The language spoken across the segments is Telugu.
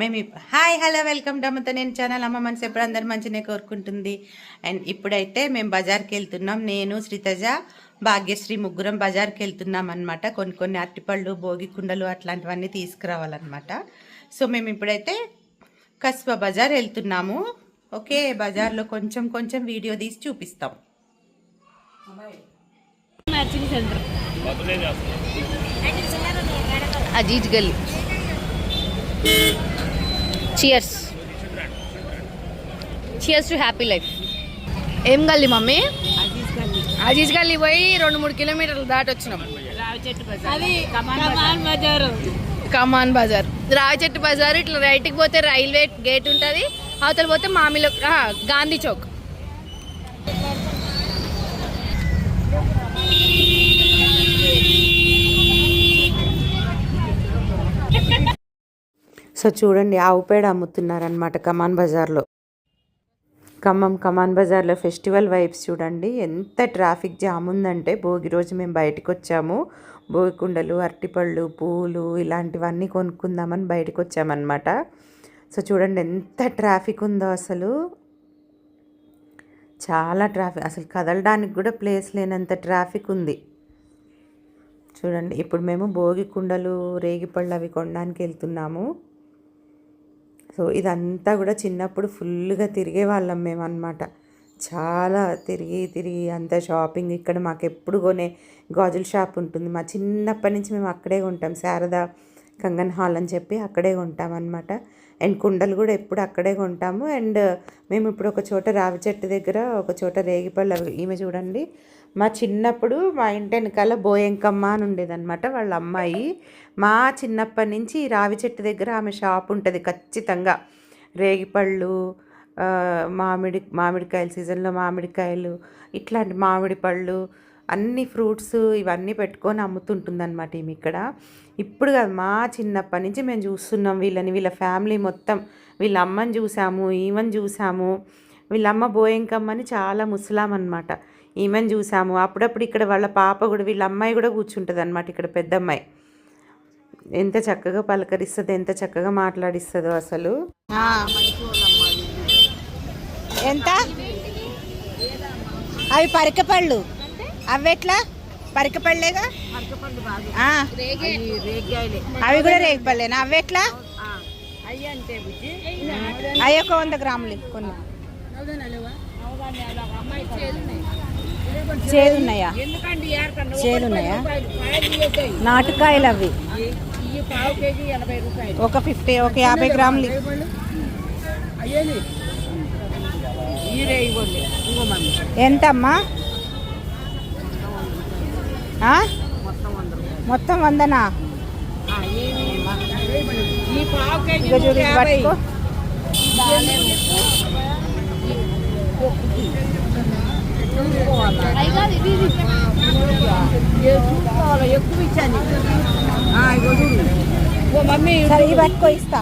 మేము హాయ్ హలో వెల్కమ్ టు అమ్మతో నేను ఛానల్. అమ్మ మనసు ఎప్పుడు అందరు మంచినే కోరుకుంటుంది. అండ్ ఇప్పుడైతే మేము బజార్కి వెళ్తున్నాం. నేను శ్రీతజ భాగ్యశ్రీ ముగ్గురం బజార్కి వెళ్తున్నాం అనమాట కొన్ని కొన్ని అరటిపళ్ళు భోగి కుండలు అట్లాంటివన్నీ తీసుకురావాలన్నమాట. సో మేము ఇప్పుడైతే కస్బా బజార్ వెళ్తున్నాము. ఓకే బజార్లో కొంచెం కొంచెం వీడియో తీసి చూపిస్తాం. మ్యాచింగ్ సెంటర్ అజీజ్ గల్లీ. Cheers cheers to happy life ఏం గల్లీ మమ్మీ? అజీజ్ గల్లీ పోయి రెండు మూడు కిలోమీటర్లు దాటి వచ్చినాం. అది కమాన్ బజారు. కమాన్ బజార్. రావి చెట్టు బజార్ ఇట్లా రైట్కి పోతే రైల్వే గేట్ ఉంటుంది. అవతల పోతే మామిలో గాంధీ చౌక్. సో చూడండి ఆవు పేడ అమ్ముతున్నారనమాట కమాన్ బజార్లో. ఖమ్మం కమాన్ బజార్లో ఫెస్టివల్ వైబ్స్ చూడండి ఎంత ట్రాఫిక్ జామ్ ఉందంటే భోగి రోజు మేము బయటకు వచ్చాము భోగి కుండలు అరటిపళ్ళు పూలు ఇలాంటివన్నీ కొనుక్కుందామని బయటకు వచ్చామన్నమాట సో చూడండి ఎంత ట్రాఫిక్ ఉందో అసలు. చాలా ట్రాఫిక్ అసలు కదలడానికి కూడా ప్లేస్ లేనంత ట్రాఫిక్ ఉంది. చూడండి ఇప్పుడు మేము భోగి కుండలు రేగిపళ్ళు అవి కొనడానికి వెళ్తున్నాము. సో ఇదంతా కూడా చిన్నప్పుడు ఫుల్గా తిరిగే వాళ్ళం మేము అనమాట చాలా తిరిగి తిరిగి అంత షాపింగ్ ఇక్కడ మాకు ఎప్పుడు కొనే గాజుల షాప్ ఉంటుంది. మా చిన్నప్పటి నుంచి మేము అక్కడే కొంటాం. శారద కంగన్ హాల్ అని చెప్పి అక్కడే కొంటాం అనమాట అండ్ కుండలు కూడా ఎప్పుడు అక్కడే కొంటాము. అండ్ మేము ఇప్పుడు ఒక చోట రావి చెట్టు దగ్గర ఒక చోట రేగిపళ్ళు ఈమె చూడండి. మా చిన్నప్పుడు మా ఇంటి వెనకాల బోయంకమ్మ అని ఉండేదన్నమాట వాళ్ళ అమ్మాయి. మా చిన్నప్పటి నుంచి ఈ రావి చెట్టు దగ్గర ఆమె షాప్ ఉంటుంది ఖచ్చితంగా. రేగిపళ్ళు మామిడి మామిడికాయల సీజన్లో మామిడికాయలు ఇట్లాంటి మామిడి పళ్ళు అన్ని ఫ్రూట్స్ ఇవన్నీ పెట్టుకొని అమ్ముతుంటుంది అనమాట ఈమె ఇక్కడ. ఇప్పుడు కాదు మా చిన్నప్పటి నుంచి మేము చూస్తున్నాం వీళ్ళని వీళ్ళ ఫ్యామిలీ మొత్తం. వీళ్ళ అమ్మని చూసాము ఈమెను చూసాము. వీళ్ళ అమ్మ బోయంకమ్మని చాలా ముసలాం అనమాట ఈమెను చూసాము. అప్పుడప్పుడు ఇక్కడ వాళ్ళ పాప కూడా వీళ్ళ అమ్మాయి కూడా కూర్చుంటుంది అనమాట ఇక్కడ పెద్ద అమ్మాయి ఎంత చక్కగా పలకరిస్తుంది ఎంత చక్కగా మాట్లాడిస్తుందో అసలు. ఎంత? అవి పరికపళ్ళు అవి ఎట్లా? పరికపళ్ళేగా ఆ. అవి కూడా రేగిపళ్ళేనా అవి ఎట్లా? అవి ఒక వంద గ్రాములు కొన్ని. చేదున్నాయా? చేదున్నాయా నాటుకాయలు అవి ఒక ఫిఫ్టీ ఒక యాభై గ్రాములు. ఎంతమ్మా? మొత్తం వందనా? ఇక చూడు ఇది పట్టుకో. ఎక్కువ ఇచ్చాను మమ్మీ సరే ఇది పట్టుకో ఇస్తా.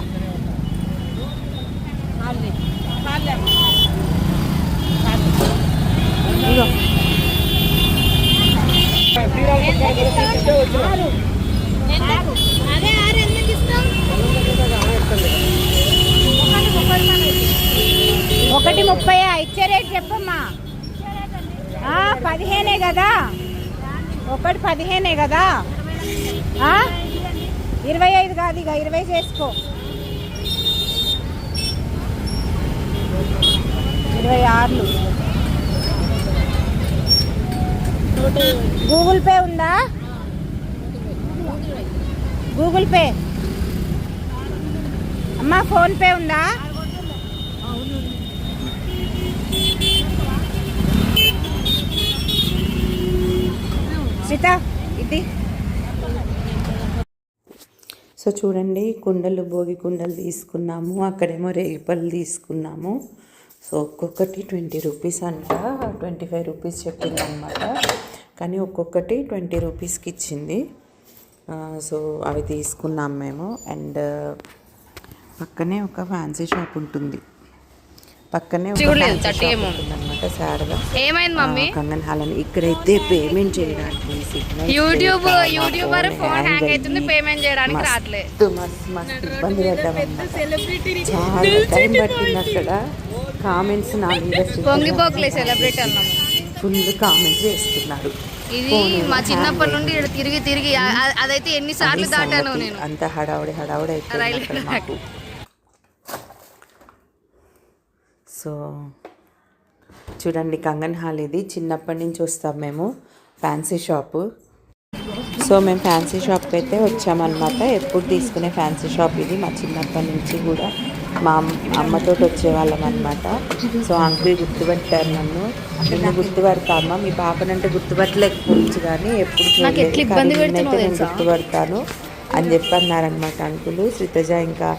ఒకటి ముప్పై ఇచ్చే రేట్ చెప్పమ్మా. పదిహేనే కదా? ఒకటి పదిహేనే కదా? ఇరవై ఐదు కాదు ఇక ఇరవై చేసుకో. ఇరవై ఆరులు. గూగుల్ పే ఉందా? Google Pay. అమ్మా ఫోన్పే ఉందా? సీత ఇది. సో చూడండి కుండలు భోగి కుండలు తీసుకున్నాము. అక్కడేమో రేపలు తీసుకున్నాము. సో ఒక్కొక్కటి ట్వంటీ రూపీస్ అంట. ట్వంటీ ఫైవ్ రూపీస్ చెప్పింది అనమాట కానీ ఒక్కొక్కటి ట్వంటీ రూపీస్కి ఇచ్చింది. సో అవి తీసుకున్నాం మేము. అండ్ పక్కనే ఒక ఫ్యాన్సీ షాప్ ఉంటుంది. పక్కనే. ఉంటుందన్నమాట శారదా. ఏమైంది మమ్మీ? కంగన్ హాల్ అని ఇక్కడైతే పేమెంట్ చేయడానికి యూట్యూబ్ యూట్యూబర్ ఫోన్ హ్యాంగ్ అవుతుంది పేమెంట్ చేయడానికి రావట్లే మస్తు మస్తు మస్తు ఇబ్బంది పడ్డామన్నమాట చాలా టైం పట్టింది అక్కడ. కామెంట్స్ నా మీద పొంగిపోకలే సెలబ్రిటీ అన్నాము ఫుల్ కామెంట్స్ చేస్తున్నారు ఇది మా చిన్నప్పటి నుండి తిరిగి తిరిగి అదైతే ఎన్నిసార్లు అది దాటాను. నేను. అంత హడావుడి హడావుడి అయిపోయింది సో చూడండి కంగన్ హాల్ ఇది. చిన్నప్పటి నుంచి వస్తాం మేము. Fancy shop. సో మేము ఫ్యాన్సీ షాప్కి అయితే వచ్చామన్నమాట. ఎప్పుడు తీసుకునే ఫ్యాన్సీ షాప్ ఇది మా చిన్నప్పటి నుంచి కూడా. మా అమ్- అమ్మతో వచ్చేవాళ్ళం అనమాట సో అంకుల్ గుర్తుపట్టారు నన్ను. నిన్ను గుర్తుపడతామా? మీ పాపనంటే గుర్తుపట్టలేకపోవచ్చు కానీ ఎప్పుడు చూడలేదు. నేను? గుర్తుపడతాను అని చెప్పి అన్నారనమాట అంకులు. శ్రీతజ ఇంకా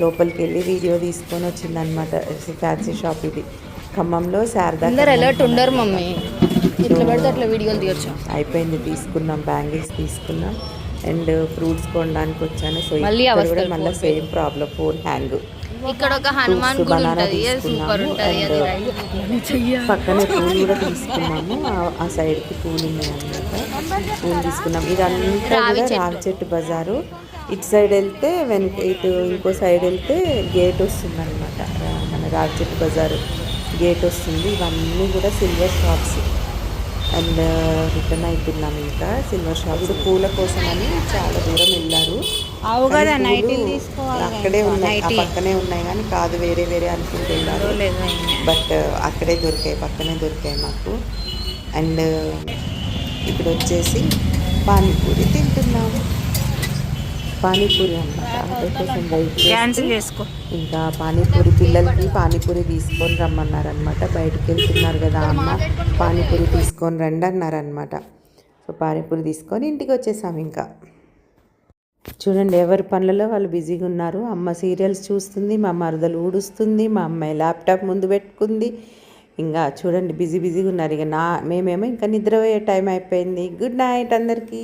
లోపలికి వెళ్ళి వీడియో తీసుకొని వచ్చిందనమాట ఫ్యాన్సీ షాప్ ఇది ఖమ్మంలో శారదా అలర్ట్ ఉండరు మమ్మీ. ఇట్లా పెడితే అట్లా వీడియోలు తీయొచ్చు. అయిపోయింది తీసుకున్నాం బ్యాంగిల్స్ తీసుకున్నాం. అండ్ ఫ్రూట్స్ కొనడానికి వచ్చాను. సో మళ్ళీ మళ్ళీ సేమ్ ప్రాబ్లం ఫోన్ హ్యాంగ్. ఇక్కడ ఒక హనుమాన్ గుడి ఉంటది. సూపర్ ఉంటది. అది పక్కనే పూలు కూడా తీసుకున్నాము. ఆ- ఆ సైడ్కి పూలు ఉన్నాయన్నమాట పూలు తీసుకున్నాం ఇదంతా రావి చెట్టు. రావి చెట్టు బజారు. ఇటు సైడ్ వెళ్తే వెనక ఇటు ఇంకో సైడ్ వెళ్తే గేట్ వస్తుంది అనమాట మన రావి చెట్టు బజారు. గేట్ వస్తుంది. ఇవన్నీ కూడా సిల్వర్ షాప్స్ అండ్ రిటర్న్ అవుతున్నాం ఇంకా సిల్వర్ షాప్స్ పూల కోసం అని చాలా దూరం వెళ్ళారు. అవు కదా నైటీలు తీసుకోవాలి అక్కడే ఉన్నాయి. ఆ. పక్కనే ఉన్నాయి కానీ కాదు వేరే వేరే అనుకుంటూ వెళ్ళారు బట్ అక్కడే దొరికాయి పక్కనే దొరికాయి మాకు. అండ్ ఇప్పుడు వచ్చేసి పానీపూరి తింటున్నాము పానీపూరి అన్నమాట క్యాన్సిల్ చేసుకో. ఇంకా పానీపూరి పిల్లలకి పానీపూరి తీసుకొని రమ్మన్నారనమాట బయటికి వెళ్తున్నారు కదా అమ్మ. పానీపూరి తీసుకొని రండి అన్నారనమాట సో పానీపూరి తీసుకొని ఇంటికి వచ్చేసాం ఇంకా. చూడండి ఎవరి పనులలో వాళ్ళు బిజీగా ఉన్నారు. అమ్మ సీరియల్స్ చూస్తుంది మా మరదలు ఊడుస్తుంది మా అమ్మాయి ల్యాప్టాప్ ముందు పెట్టుకుంది. ఇంకా చూడండి బిజీ బిజీగా ఉన్నారు. ఇక నా మేమేమో ఇంకా నిద్రపోయే టైం అయిపోయింది. గుడ్ నైట్ అందరికీ.